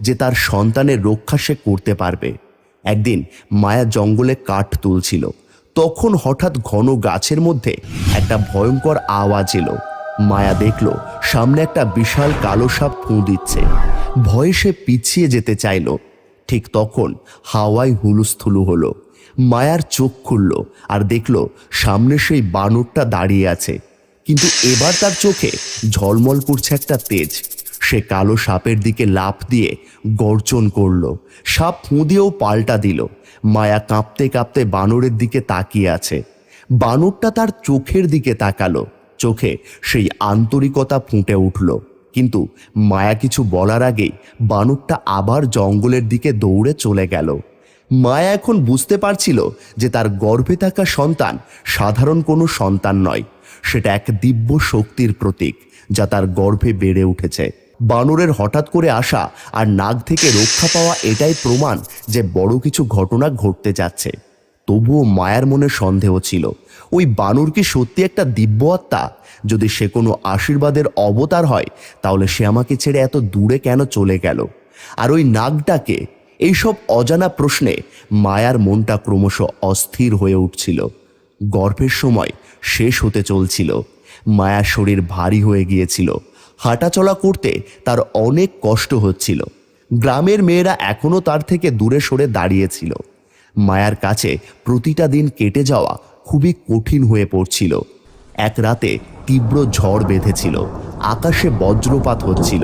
যে তার সন্তানের রক্ষা সে করতে পারবে। একদিন মায়া জঙ্গলে কাঠ তুলছিল। তখন হঠাৎ ঘন গাছের মধ্যে একটা ভয়ঙ্কর আওয়াজ এলো। মায়া দেখল, সামনে একটা বিশাল কালো সাপ ফুঁ দিচ্ছে। ভয়ে সে পিছিয়ে যেতে চাইল। ঠিক তখন হাওয়ায় হুলুস্থুলু হলো। মায়ার চোখ খুলল আর দেখল, সামনে সেই বানরটা দাঁড়িয়ে আছে। কিন্তু এবার তার চোখে ঝলমল করছে একটা তেজ। সে কালো সাপের দিকে লাফ দিয়ে গর্জন করল। সাপ ফুঁ দিয়েও পাল্টা দিল। মায়া কাঁপতে কাঁপতে বানরের দিকে তাকিয়ে আছে। বানরটা তার চোখের দিকে তাকালো। চোখে সেই আন্তরিকতা ফুটে উঠল। কিন্তু মায়া কিছু বলার আগেই বানরটা আবার জঙ্গলের দিকে দৌড়ে চলে গেল। মায়া এখন বুঝতে পারছিল যে তার গর্ভে থাকা সন্তান সাধারণ কোনো সন্তান নয়। সেটা এক দিব্য শক্তির প্রতীক, যা তার গর্ভে বেড়ে উঠেছে। বানরের হঠাৎ করে আসা আর নাগ থেকে রক্ষা পাওয়া এটাই প্রমাণ যে বড় কিছু ঘটনা ঘটতে যাচ্ছে। তবুও মায়ার মনে সন্দেহ ছিল। ওই বানর কি সত্যি একটা দিব্য আত্মা? যদি সে কোনো আশীর্বাদের অবতার হয়, তাহলে সে আমাকে ছেড়ে এত দূরে কেন চলে গেল? আর ওই নাগটাকে? এইসব অজানা প্রশ্নে মায়ার মনটা ক্রমশ অস্থির হয়ে উঠছিল। গর্ভের সময় শেষ হতে চলছিল। মায়ার শরীর ভারী হয়ে গিয়েছিল। হাঁটাচলা করতে তার অনেক কষ্ট হচ্ছিল। গ্রামের মেয়েরা এখনও তার থেকে দূরে সরে দাঁড়িয়েছিল। মায়ার কাছে প্রতিটা দিন কেটে যাওয়া খুবই কঠিন হয়ে পড়ছিল। এক রাতে তীব্র ঝড় বেঁধেছিল, আকাশে বজ্রপাত হচ্ছিল।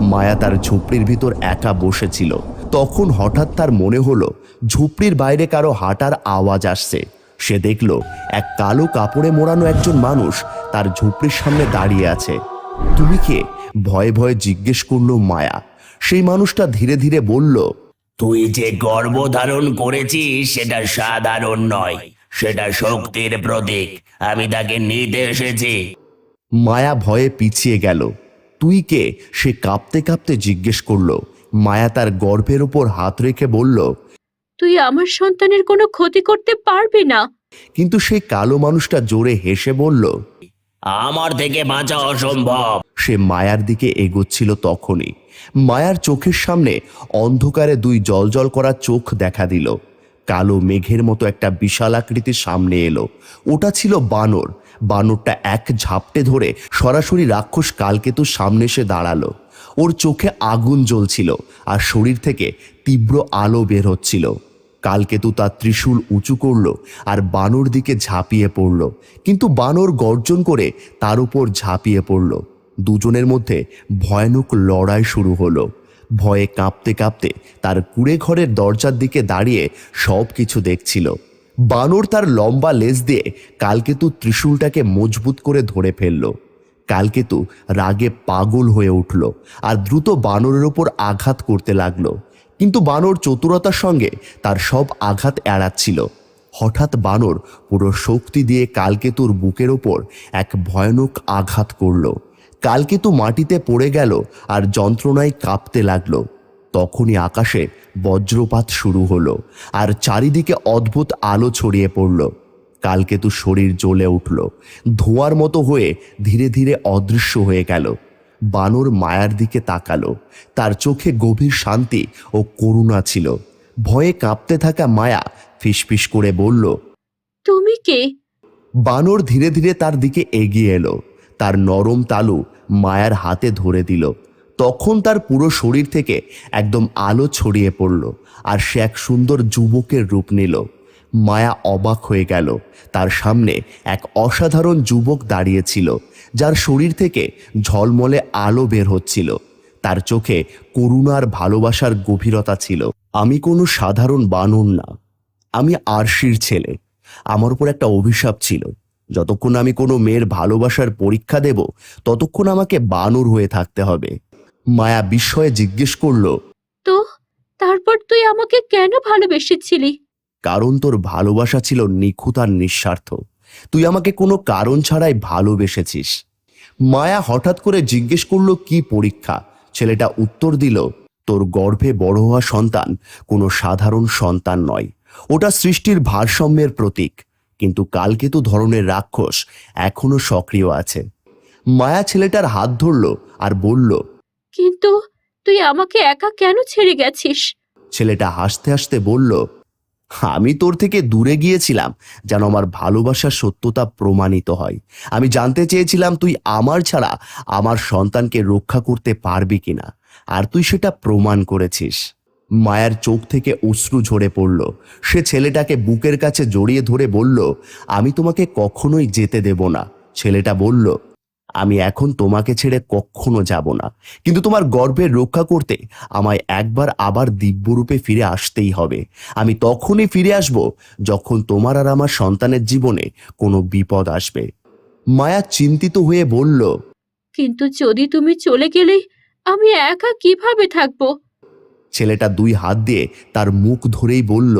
মায়া তার ঝুপড়ির ভিতর একা বসেছিল। তখন হঠাৎ তার মনে হলো, ঝুপড়ির বাইরে কারও হাঁটার আওয়াজ আসছে। সে দেখল, এক কালো কাপড়ে মোড়ানো একজন মানুষ তার ঝুপড়ির সামনে দাঁড়িয়ে আছে। তুমি কে? ভয়ে ভয়ে জিজ্ঞেস করল মায়া। সেই মানুষটা ধীরে ধীরে বলল তুই যে গর্ভধারণ করেছিস সেটা সাধারণ নয়। সেটা শক্তির প্রতীক। আমি তাকে নিতে এসেছি। মায়া ভয়ে পিছিয়ে গেল। তুই কে? সে কাঁপতে কাঁপতে জিজ্ঞেস করল। মায়া তার গর্ভের উপর হাত রেখে বলল তুই আমার সন্তানের কোনো ক্ষতি করতে পারবি না। কিন্তু সেই কালো মানুষটা জোরে হেসে বলল আমার থেকে বাঁচা অসম্ভব। সে মায়ার দিকে এগোচ্ছিল তখনই। মায়ার চোখের সামনে অন্ধকারে দুই জলজল করা চোখ দেখা দিল। কালো মেঘের মতো একটা বিশাল আকৃতির সামনে এলো। ওটা ছিল বানর। বানরটা এক ঝাপটে ধরে সরাসরি রাক্ষস কালকেতুর সামনে এসে দাঁড়াল। ওর চোখে আগুন জ্বলছিল আর শরীর থেকে তীব্র আলো বের হচ্ছিল। কালকেতু তার ত্রিশূল উঁচু করল আর বানর দিকে ঝাঁপিয়ে পড়ল। কিন্তু বানর গর্জন করে তার উপর ঝাঁপিয়ে পড়ল। দুজনের মধ্যে ভয়ানক লড়াই শুরু হলো। ভয়ে কাঁপতে কাঁপতে তার কুড়ে ঘরের দরজার দিকে দাঁড়িয়ে সব কিছু দেখছিল। বানর তার লম্বা লেজ দিয়ে কালকেতু ত্রিশূলটাকে মজবুত করে ধরে ফেলল। কালকেতু রাগে পাগল হয়ে উঠল আর দ্রুত বানরের ওপর আঘাত করতে লাগল। কিন্তু বানর চতুরতার সঙ্গে তার সব আঘাত এড়াচ্ছিল। হঠাৎ বানর পুরো শক্তি দিয়ে কালকেতুর বুকের ওপর এক ভয়ানক আঘাত করল। কালকেতু মাটিতে পড়ে গেল আর যন্ত্রণায় কাঁপতে লাগল। তখনই আকাশে বজ্রপাত শুরু হলো আর চারিদিকে অদ্ভুত আলো ছড়িয়ে পড়ল। কালকেতু শরীর জ্বলে উঠল। ধোঁয়ার মতো হয়ে ধীরে ধীরে অদৃশ্য হয়ে গেল। বানর মায়ার দিকে তাকালো। তার চোখে গভীর শান্তি ও করুণা ছিল। ভয়ে কাঁপতে থাকা মায়া ফিসফিস করে বলল তুমি কে? বানর ধীরে ধীরে তার দিকে এগিয়ে এলো। তার নরম তালু মায়ার হাতে ধরে দিল। তখন তার পুরো শরীর থেকে একদম আলো ছড়িয়ে পড়ল আর সে এক সুন্দর যুবকের রূপ নিল। মায়া অবাক হয়ে গেল। তার সামনে এক অসাধারণ যুবক দাঁড়িয়েছিল যার শরীর থেকে ঝলমলে আলো বের হচ্ছিল। তার চোখে করুণার ভালোবাসার গভীরতা ছিল। আমি কোনো সাধারণ বানর না। আমি আরশির ছেলে। আমার উপর একটা অভিশাপ ছিল। যতক্ষণ আমি কোনো মেয়ের ভালোবাসার পরীক্ষা দেব, ততক্ষণ আমাকে বানর হয়ে থাকতে হবে। মায়া বিস্ময়ে জিজ্ঞেস করল, তো, তারপর তুই আমাকে কেন ভালোবেসেছিলি? কারণ তোর ভালোবাসা ছিল নিখুঁত আর নিঃস্বার্থ। তুই আমাকে কোনো কারণ ছাড়াই ভালোবেসেছিস। মায়া হঠাৎ করে জিজ্ঞেস করল কি পরীক্ষা? ছেলেটা উত্তর দিল তোর গর্ভে বড় হওয়া সন্তান কোনো সাধারণ সন্তান নয়। ওটা সৃষ্টির ভারসাম্যের প্রতীক। কিন্তু কালকেতু ধরনের রাক্ষস এখনও সক্রিয় আছে। মায়া ছেলেটার হাত ধরল আর বলল কিন্তু তুই আমাকে একা কেন ছেড়ে গেছিস? ছেলেটা হাসতে হাসতে বলল আমি তোর থেকে দূরে গিয়েছিলাম যেন আমার ভালোবাসার সত্যতা প্রমাণিত হয়। আমি জানতে চেয়েছিলাম তুই আমার ছাড়া আমার সন্তানকে রক্ষা করতে পারবি কিনা। আর তুই সেটা প্রমাণ করেছিস। মায়ের চোখ থেকে অশ্রু ঝরে পড়ল। সে ছেলেটাকে বুকের কাছে জড়িয়ে ধরে বলল, আমি তোমাকে কখনোই যেতে দেব না। ছেলেটা বলল আমি এখন তোমাকে ছেড়ে কখনো যাব না। কিন্তু তোমার গর্বের রক্ষা করতে আমায় একবার আবার দিব্যরূপে ফিরে আসতেই হবে। আমি তখনই ফিরে আসব যখন তোমার আর আমার সন্তানের জীবনে কোনো বিপদ আসবে। মায়া চিন্তিত হয়ে বলল কিন্তু যদি তুমি চলে গেলে আমি একা কীভাবে থাকব? ছেলেটা দুই হাত দিয়ে তার মুখ ধরেই বলল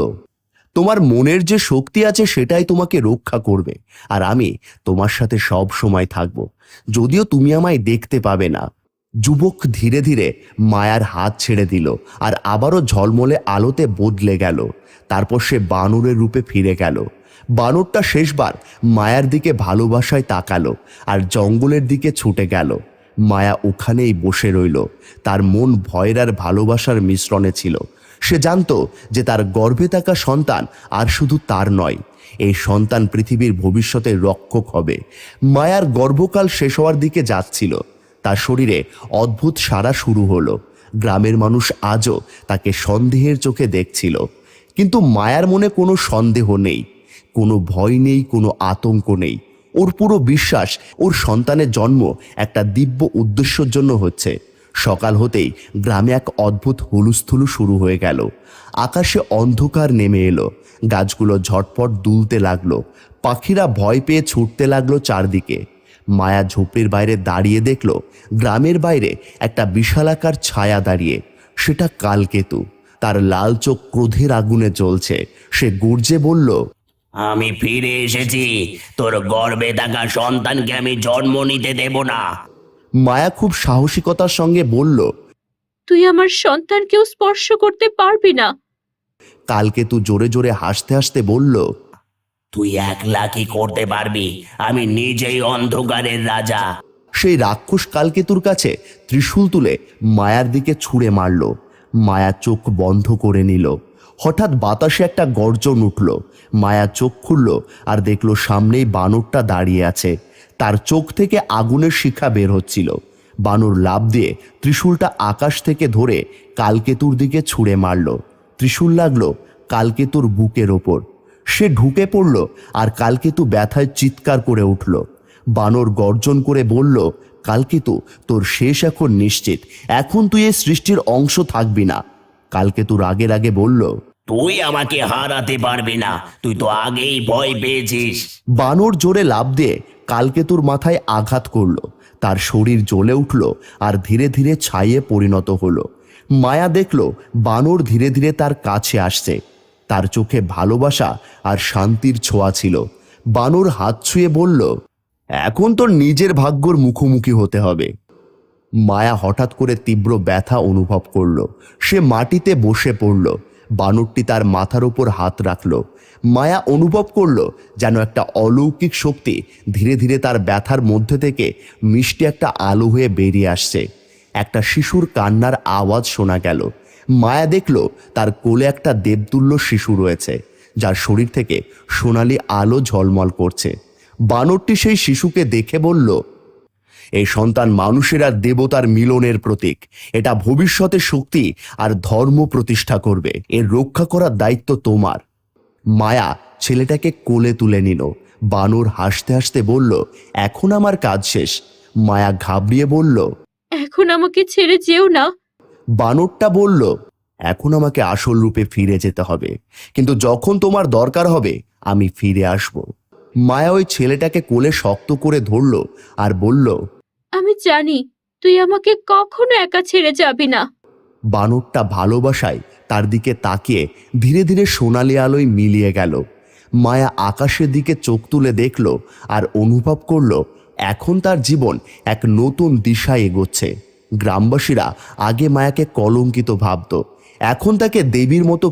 তোমার মনের যে শক্তি আছে সেটাই তোমাকে রক্ষা করবে। আর আমি তোমার সাথে সব সময় থাকব। যদিও তুমি আমায় দেখতে পাবে না। যুবক ধীরে ধীরে মায়ার হাত ছেড়ে দিল আর আবারও ঝলমলে আলোতে বদলে গেল। তারপর সে বানরের রূপে ফিরে গেল। বানরটা শেষবার মায়ার দিকে ভালোবাসায় তাকালো আর জঙ্গলের দিকে ছুটে গেল। মায়া ওখানেই বসে রইল। তার মন ভয়ের আর ভালোবাসার মিশ্রণে ছিল। সে জানতো যে তার গর্ভে থাকা সন্তান আর শুধু তার নয়, এই সন্তান পৃথিবীর ভবিষ্যতের রক্ষক হবে। মায়ার গর্ভকাল শেষ হওয়ার দিকে যাচ্ছিল। তার শরীরে অদ্ভুত সারা শুরু হলো। গ্রামের মানুষ আজও তাকে সন্দেহের চোখে দেখছিল। কিন্তু মায়ার মনে কোনো সন্দেহ নেই, কোনো ভয় নেই, কোনো আতঙ্ক নেই। ওর পুরো বিশ্বাস, ওর সন্তানের জন্ম একটা দিব্য উদ্দেশ্যর জন্য হচ্ছে। সকাল হতেই গ্রামে এক অদ্ভুত হুলুস্থুলু শুরু হয়ে গেল। আকাশে অন্ধকার নেমে এলো। গাছগুলো ঝটপট দুলতে লাগল। পাখিরা ভয় পেয়ে ছুটতে লাগল চারদিকে। মায়া ঝোপড়ির বাইরে দাঁড়িয়ে দেখল গ্রামের বাইরে একটা বিশালাকার ছায়া দাঁড়িয়ে। সেটা কালকেতু। তার লাল চোখ ক্রোধের আগুনে জ্বলছে। সে গুর্জে বলল, আমি ফিরে এসেছি। তোর গর্ভে থাকা সন্তানকে আমি জন্ম নিতে দেব না। মায়া খুব সাহসিকতার সঙ্গে বলল তুই আমার সন্তানকেও স্পর্শ করতে পারবি না। কালকেতু জোরে জোরে হাসতে হাসতে বলল তুই একলা কি করতে পারবি? আমি নিজেই অন্ধকারের রাজা। সেই রাক্ষস কালকেতুর কাছে ত্রিশূল তুলে মায়ার দিকে ছুঁড়ে মারল। মায়া চোখ বন্ধ করে নিল। হঠাৎ বাতাসে একটা গর্জন উঠল। মায়া চোখ খুলল আর দেখল সামনেই বানরটা দাঁড়িয়ে আছে। তার চোখ থেকে আগুনের শিখা বের হচ্ছিল। বানর লাভ দিয়ে ত্রিশূলটা আকাশ থেকে ধরে কালকেতুর দিকে ছুঁড়ে মারল। ত্রিশূল লাগল কালকেতুর বুকের ওপর। সে ঢুকে পড়ল আর কালকেতু ব্যথায় চিৎকার করে উঠল। বানর গর্জন করে বলল, কালকেতু, তোর শেষ এখন নিশ্চিত। এখন তুই এই সৃষ্টির অংশ থাকবি না। কালকেতু রাগের আগে বলল তুই আমাকে হারাতে পারবি না। তুই তো আগেই ভয় পেয়েছিস। বানর জোরে লাভ দিয়ে কালকেতুর মাথায় আঘাত করল। তার শরীর জ্বলে উঠল আর ধীরে ধীরে ছাইয়ে পরিণত হলো। মায়া দেখল বানর ধীরে ধীরে তার কাছে আসছে। তার চোখে ভালোবাসা আর শান্তির ছোঁয়া ছিল। বানর হাত ছুঁয়ে বলল, এখন তোর নিজের ভাগ্যর মুখোমুখি হতে হবে। মায়া হঠাৎ করে তীব্র ব্যথা অনুভব করল। সে মাটিতে বসে পড়ল। বানরটি তার মাথার উপর হাত রাখল। মায়া অনুভব করল যেন একটা অলৌকিক শক্তি ধীরে ধীরে তার ব্যথার মধ্যে থেকে মিষ্টি একটা আলো হয়ে বেরিয়ে আসছে। একটা শিশুর কান্নার আওয়াজ শোনা গেল। মায়া দেখল তার কোলে একটা দেবতুল্য শিশু রয়েছে, যার শরীর থেকে সোনালি আলো ঝলমল করছে। বানরটি সেই শিশুকে দেখে বলল এই সন্তান মানুষের আর দেবতার মিলনের প্রতীক। এটা ভবিষ্যতে শক্তি আর ধর্ম প্রতিষ্ঠা করবে। এর রক্ষা করার দায়িত্ব তোমার। মায়া ছেলেটাকে কোলে তুলে নিল। বানর হাসতে হাসতে বলল এখন আমার কাজ শেষ। মায়া ঘাবড়িয়ে বলল এখন আমাকে ছেড়ে যেও না। বানরটা বলল এখন আমাকে আসল রূপে ফিরে যেতে হবে। কিন্তু যখন তোমার দরকার হবে আমি ফিরে আসব। মায়া ওই ছেলেটাকে কোলে শক্ত করে ধরল আর বলল আমি জানি তুই আমাকে কখনো একা ছেড়ে যাবি না। বানরটা ভালোবাসায় তার দিকে তাকিয়ে ধীরে ধীরে সোনালি আলোয় মিলিয়ে গেল। মায়া আকাশের দিকে চোখ তুলে দেখল আর অনুভব করল এখন তার জীবন এক নতুন দিশায় এগোচ্ছে। গ্রামবাসীরা আগে মায়াকে কলঙ্কিত ভাবত, এখন তাকে দেবীর মতো